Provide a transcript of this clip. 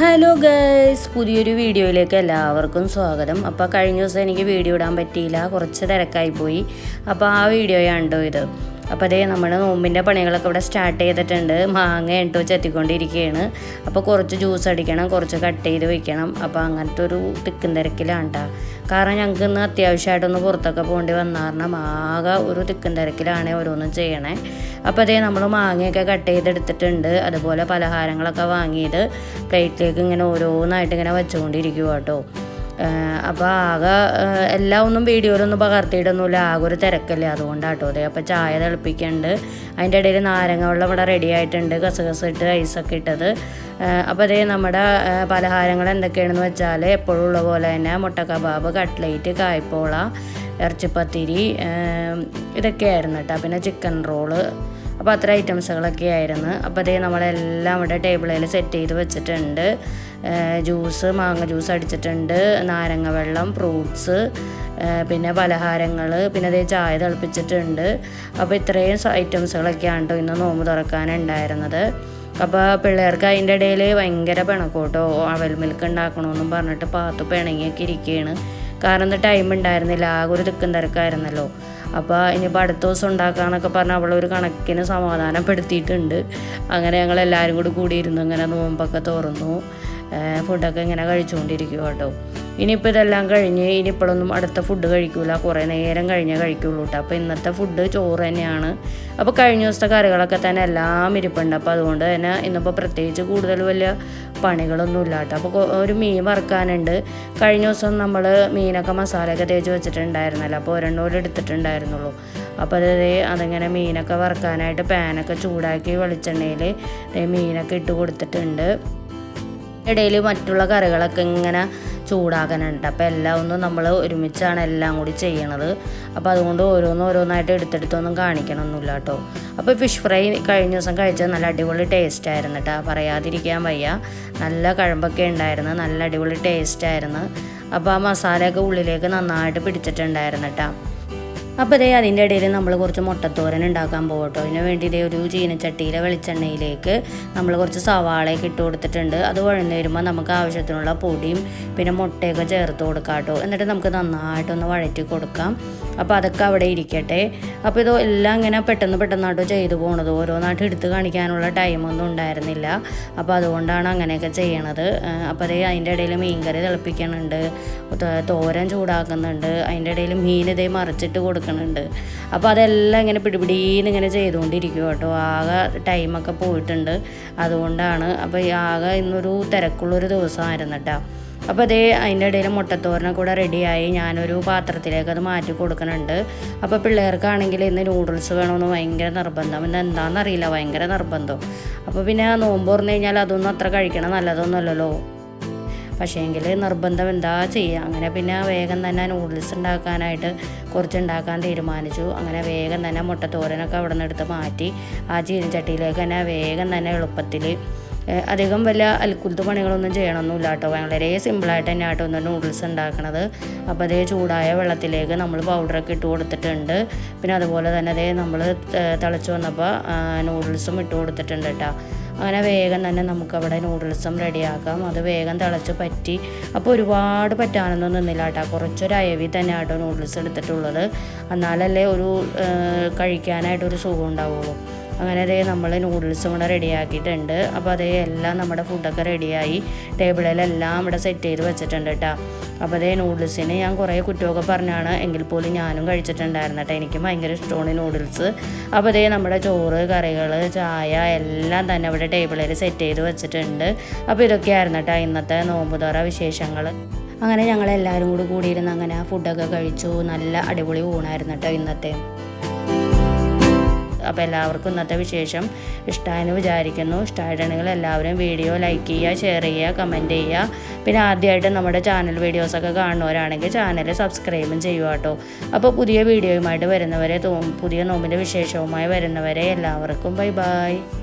Hello guys പുതിയൊരു വീഡിയോയിലേക്ക് എല്ലാവർക്കും സ്വാഗതം. അപ്പോൾ കഴിഞ്ഞ ദിവസം എനിക്ക് വീഡിയോ ഇടാൻ പറ്റിയില്ല. കുറച്ച് തിരക്കായി പോയി. അപ്പോൾ ആ വീഡിയോയാണ് കേട്ടോ ഇത്? അപ്പോൾ അതേ നമ്മുടെ നോമ്പിന്റെ പണികളൊക്കെ ഇവിടെ സ്റ്റാർട്ട് ചെയ്തിട്ടുണ്ട്. മാങ്ങ ഇട്ടോ ചെത്തിക്കൊണ്ടിരിക്കുകയാണ് അപ്പോൾ കുറച്ച് ജ്യൂസ് അടിക്കണം കുറച്ച് കട്ട് ചെയ്ത് വെക്കണം. അപ്പോൾ അങ്ങനത്തെ ഒരു തിക്കും തിരക്കിലാണ് കേട്ടോ കാരണം ഞങ്ങൾക്ക് ഇന്ന് അത്യാവശ്യമായിട്ടൊന്ന് പുറത്തൊക്കെ പോകേണ്ടി വന്ന കാരണം ആകെ ഒരു തിക്കും തിരക്കിലാണ് ഓരോന്നും ചെയ്യണേ. അപ്പോൾ അതേ നമ്മൾ മാങ്ങയൊക്കെ കട്ട് ചെയ്തെടുത്തിട്ടുണ്ട്. അതുപോലെ പലഹാരങ്ങളൊക്കെ വാങ്ങിയത് പ്ലേറ്റിലേക്ക് ഇങ്ങനെ ഓരോന്നായിട്ട് ഇങ്ങനെ വെച്ചുകൊണ്ടിരിക്കുക കേട്ടോ അപ്പോൾ ആകെ എല്ലാം ഒന്നും വീഡിയോയിലൊന്നും പകർത്തിയിടൊന്നുമില്ല ആകെ ഒരു തിരക്കല്ലേ അതുകൊണ്ടാട്ടോ അതെ അപ്പോൾ ചായ തിളപ്പിക്കുന്നുണ്ട് അതിന്റെ ഇടയിൽ നാരങ്ങ വെള്ളം ഇവിടെ റെഡി ആയിട്ടുണ്ട്. കസകസ ഇട്ട് ഐസൊക്കെ ഇട്ടത്. അപ്പോൾ അതേ നമ്മുടെ പലഹാരങ്ങൾ എന്തൊക്കെയാണെന്ന് വെച്ചാൽ എപ്പോഴും ഉള്ള പോലെ തന്നെ മുട്ട കബാബ് കട്ട്ലേറ്റ് കായ്പോള ഇറച്ചിപ്പത്തിരി ഇതൊക്കെയായിരുന്നു കേട്ടോ. പിന്നെ ചിക്കൻ റോൾ അപ്പോൾ അത്ര ഐറ്റംസുകളൊക്കെ ആയിരുന്നു. അപ്പോൾ അതേ നമ്മളെല്ലാം ഇവിടെ ടേബിളിൽ സെറ്റ് ചെയ്ത് വെച്ചിട്ടുണ്ട്. ജ്യൂസ് മാങ്ങ ജ്യൂസ് അടിച്ചിട്ടുണ്ട്. നാരങ്ങ വെള്ളം ഫ്രൂട്ട്സ് പിന്നെ പലഹാരങ്ങൾ പിന്നെ അതേ ചായ തിളപ്പിച്ചിട്ടുണ്ട്. അപ്പോൾ ഇത്രയും ഐറ്റംസുകളൊക്കെയാണ് കേട്ടോ ഇന്ന് നോമ്പ് തുറക്കാനുണ്ടായിരുന്നത്. അപ്പോൾ പിള്ളേർക്ക് അതിന്റെ ഇടയിൽ ഭയങ്കര പിണക്കോട്ടോ. അവൽ മിൽക്ക് ഉണ്ടാക്കണമെന്നും പറഞ്ഞിട്ട് പാത്തു പിണങ്ങിയൊക്കെ ഇരിക്കുകയാണ്. കാരണം ടൈം ഉണ്ടായിരുന്നില്ല. ആകെ ഒരു തിക്കും തിരക്കായിരുന്നല്ലോ. അപ്പോൾ ഇനിയിപ്പോൾ അടുത്ത ദിവസം ഉണ്ടാക്കാന്നൊക്കെ പറഞ്ഞ് അവളൊരു കണക്കിന് സമാധാനപ്പെടുത്തിയിട്ടുണ്ട്. അങ്ങനെ ഞങ്ങൾ എല്ലാവരും കൂടി കൂടിയിരുന്നു ഇങ്ങനെ നോമ്പൊക്കെ തുറന്നു. ഫുഡൊക്കെ ഇങ്ങനെ കഴിച്ചുകൊണ്ടിരിക്കുക കേട്ടോ. ഇനിയിപ്പോൾ ഇതെല്ലാം കഴിഞ്ഞ് ഇനിയിപ്പോഴൊന്നും അടുത്ത ഫുഡ് കഴിക്കൂല. കുറേ നേരം കഴിഞ്ഞേ കഴിക്കുള്ളൂ കേട്ടോ. അപ്പോൾ ഇന്നത്തെ ഫുഡ് ചോറ് തന്നെയാണ്. അപ്പോൾ കഴിഞ്ഞ ദിവസത്തെ കറികളൊക്കെ തന്നെ എല്ലാം ഇരിപ്പുണ്ട്. അപ്പോൾ അതുകൊണ്ട് തന്നെ ഇന്നിപ്പോൾ പ്രത്യേകിച്ച് കൂടുതൽ വലിയ പണികളൊന്നും അപ്പോൾ ഒരു മീൻ വറുക്കാനുണ്ട്. കഴിഞ്ഞ ദിവസം നമ്മൾ മീനൊക്കെ മസാലയൊക്കെ തേച്ച് വെച്ചിട്ടുണ്ടായിരുന്നല്ലോ. അപ്പോൾ ഒരെണ്ണം കൂടി എടുത്തിട്ടുണ്ടായിരുന്നുള്ളൂ. അപ്പോൾ അത് അതിങ്ങനെ മീനൊക്കെ വറുക്കാനായിട്ട് പാനൊക്കെ ചൂടാക്കി വെളിച്ചെണ്ണയിൽ മീനൊക്കെ ഇട്ട് കൊടുത്തിട്ടുണ്ട്. ഇടയിൽ മറ്റുള്ള കറികളൊക്കെ ഇങ്ങനെ ചൂടാക്കാനുണ്ട് അപ്പോൾ എല്ലാം ഒന്നും നമ്മൾ ഒരുമിച്ചാണ് എല്ലാം കൂടി ചെയ്യണത്. അപ്പോൾ അതുകൊണ്ട് ഓരോന്നും ഓരോന്നായിട്ട് എടുത്തെടുത്തൊന്നും കാണിക്കണമൊന്നുമില്ല കേട്ടോ. അപ്പോൾ ഫിഷ് ഫ്രൈ കഴിഞ്ഞ ദിവസം കഴിച്ചത് നല്ല അടിപൊളി ടേസ്റ്റ് ആയിരുന്നു കേട്ടോ. പറയാതിരിക്കാൻ വയ്യ. നല്ല കഴമ്പൊക്കെ ഉണ്ടായിരുന്നു. നല്ല അടിപൊളി ടേസ്റ്റ് ആയിരുന്നു. അപ്പോൾ ആ മസാലയൊക്കെ ഉള്ളിലേക്ക് നന്നായിട്ട് പിടിച്ചിട്ടുണ്ടായിരുന്നു കേട്ടോ. അപ്പോൾ ഇതേ അതിന്റെ ഇടയിൽ നമ്മൾ കുറച്ച് മുട്ടത്തോരൻ ഉണ്ടാക്കാൻ പോകട്ടോ. അതിന് വേണ്ടി ഇതേ ഒരു ചീനച്ചട്ടിയിലെ വെളിച്ചെണ്ണയിലേക്ക് നമ്മൾ കുറച്ച് സവാളയൊക്കെ ഇട്ട് കൊടുത്തിട്ടുണ്ട്. അത് വഴന്ന് വരുമ്പോൾ നമുക്ക് ആവശ്യത്തിനുള്ള പൊടിയും പിന്നെ മുട്ടയൊക്കെ ചേർത്ത് കൊടുക്കാം കേട്ടോ എന്നിട്ട് നമുക്ക് നന്നായിട്ടൊന്ന് വഴറ്റി കൊടുക്കാം. അപ്പോൾ അതൊക്കെ അവിടെ ഇരിക്കട്ടെ. അപ്പോൾ ഇതോ എല്ലാം ഇങ്ങനെ പെട്ടെന്ന് പെട്ടെന്നാട്ടോ ചെയ്തു പോണത്. ഓരോന്നായിട്ട് എടുത്ത് കാണിക്കാനുള്ള ടൈമൊന്നും ഉണ്ടായിരുന്നില്ല. അപ്പോൾ അതുകൊണ്ടാണ് അങ്ങനെയൊക്കെ ചെയ്യണത്. അപ്പോൾ അതേ അതിന്റെ ഇടയിൽ മീൻകറി തിളപ്പിക്കണുണ്ട്. തോരൻ ചൂടാക്കുന്നുണ്ട്. അതിന്റെ ഇടയിൽ മീൻ ഇതേ മറിച്ചിട്ട് കൊടുക്കുന്നുണ്ട് അപ്പോൾ അതെല്ലാം ഇങ്ങനെ പിടിപിടീന്ന് ഇങ്ങനെ ചെയ്തുകൊണ്ടിരിക്കും കേട്ടോ. ആകെ ടൈമൊക്കെ പോയിട്ടുണ്ട്. അതുകൊണ്ടാണ്. അപ്പോൾ ആകെ ഇന്നൊരു തിരക്കുള്ളൊരു ദിവസമായിരുന്നു കേട്ടോ. അപ്പോൾ അതേ അതിന്റെ ഇടയിൽ മുട്ടത്തോരനെ കൂടെ റെഡിയായി ഞാനൊരു പാത്രത്തിലേക്ക് അത് മാറ്റി കൊടുക്കുന്നുണ്ട്. അപ്പോൾ പിള്ളേർക്കാണെങ്കിൽ ഇന്ന് നൂഡിൽസ് വേണമെന്ന് ഭയങ്കര നിർബന്ധം. ഇന്ന് എന്താണെന്നറിയില്ല ഭയങ്കര നിർബന്ധം. അപ്പോൾ പിന്നെ നോമ്പ് തുറന്നു കഴിഞ്ഞാൽ അതൊന്നും അത്ര കഴിക്കണം നല്ലതൊന്നുമല്ലല്ലോ. പക്ഷേങ്കിൽ നിർബന്ധം എന്താ ചെയ്യുക അങ്ങനെ പിന്നെ വേഗം തന്നെ നൂഡിൽസ് ഉണ്ടാക്കാനായിട്ട് കുറച്ച് ഉണ്ടാക്കാൻ തീരുമാനിച്ചു. അങ്ങനെ വേഗം തന്നെ മുട്ടത്തോരനൊക്കെ അവിടെ നിന്ന് എടുത്ത് മാറ്റി ആ ചീനച്ചട്ടിയിലേക്ക് തന്നെ വേഗം തന്നെ എളുപ്പത്തിൽ അധികം വലിയ അൽക്കുലത്ത് പണികളൊന്നും ചെയ്യണമൊന്നുമില്ല കേട്ടോ. വളരെ സിമ്പിളായിട്ട് തന്നെ ആട്ടോ ഒന്ന് നൂഡിൽസ് ഉണ്ടാക്കണത്. അപ്പോൾ അതേ ചൂടായ വെള്ളത്തിലേക്ക് നമ്മൾ പൗഡറൊക്കെ ഇട്ട് കൊടുത്തിട്ടുണ്ട്. പിന്നെ അതുപോലെ തന്നെ അതേ നമ്മൾ തിളച്ച് വന്നപ്പോൾ നൂഡിൽസും ഇട്ട് കൊടുത്തിട്ടുണ്ട് കേട്ടോ. അങ്ങനെ വേഗം തന്നെ നമുക്കവിടെ നൂഡിൽസും റെഡിയാക്കാം. അത് വേഗം തിളച്ച് പറ്റി. അപ്പോൾ ഒരുപാട് പറ്റാനൊന്നും നിന്നില്ല കേട്ടോ. കുറച്ചൊരു അയവി തന്നെ ആട്ടോ നൂഡിൽസ് എടുത്തിട്ടുള്ളത്. എന്നാലല്ലേ ഒരു കഴിക്കാനായിട്ടൊരു സുഖം ഉണ്ടാവുള്ളൂ. അങ്ങനെ അതേ നമ്മൾ നൂഡിൽസും കൂടെ റെഡിയാക്കിയിട്ടുണ്ട് അപ്പോൾ അതേ എല്ലാം നമ്മുടെ ഫുഡൊക്കെ റെഡിയായി ടേബിളിലെല്ലാം ഇവിടെ സെറ്റ് ചെയ്ത് വെച്ചിട്ടുണ്ട് കേട്ടോ അപ്പോൾ അതേ നൂഡിൽസിന് ഞാൻ കുറേ കുറ്റമൊക്കെ പറഞ്ഞാണ്. എങ്കിൽ പോലും ഞാനും കഴിച്ചിട്ടുണ്ടായിരുന്നു കേട്ടോ എനിക്ക് ഭയങ്കര ഇഷ്ടമാണ് നൂഡിൽസ് അപ്പോൾ അതേ നമ്മുടെ ചോറ് കറികൾ ചായ എല്ലാം തന്നെ ഇവിടെ ടേബിളിൽ സെറ്റ് ചെയ്ത് വെച്ചിട്ടുണ്ട്. അപ്പോൾ ഇതൊക്കെയായിരുന്നു കേട്ടോ ഇന്നത്തെ നോമ്പുതോറ വിശേഷങ്ങൾ അങ്ങനെ ഞങ്ങൾ ഞങ്ങളെല്ലാവരും കൂടി കൂടിയിരുന്ന് അങ്ങനെ ഫുഡൊക്കെ കഴിച്ചു. നല്ല അടിപൊളി ഊണായിരുന്നു കേട്ടോ ഇന്നത്തെ. അപ്പോൾ എല്ലാവർക്കും ഇന്നത്തെ വിശേഷം ഇഷ്ടമായെന്ന് വിചാരിക്കുന്നു. ഇഷ്ടമായിട്ടുണ്ടെങ്കിൽ എല്ലാവരും വീഡിയോ ലൈക്ക് ചെയ്യുക ഷെയർ ചെയ്യുക കമന്റ് ചെയ്യുക. പിന്നെ ആദ്യമായിട്ട് നമ്മുടെ ചാനൽ വീഡിയോസൊക്കെ കാണുന്നവരാണെങ്കിൽ ചാനൽ സബ്സ്ക്രൈബും ചെയ്യുക കേട്ടോ. അപ്പോൾ പുതിയ വീഡിയോയുമായിട്ട് വരുന്നവരെ പുതിയ നോമ്പിന്റെ വിശേഷവുമായി വരുന്നവരെ എല്ലാവർക്കും ബൈ ബൈ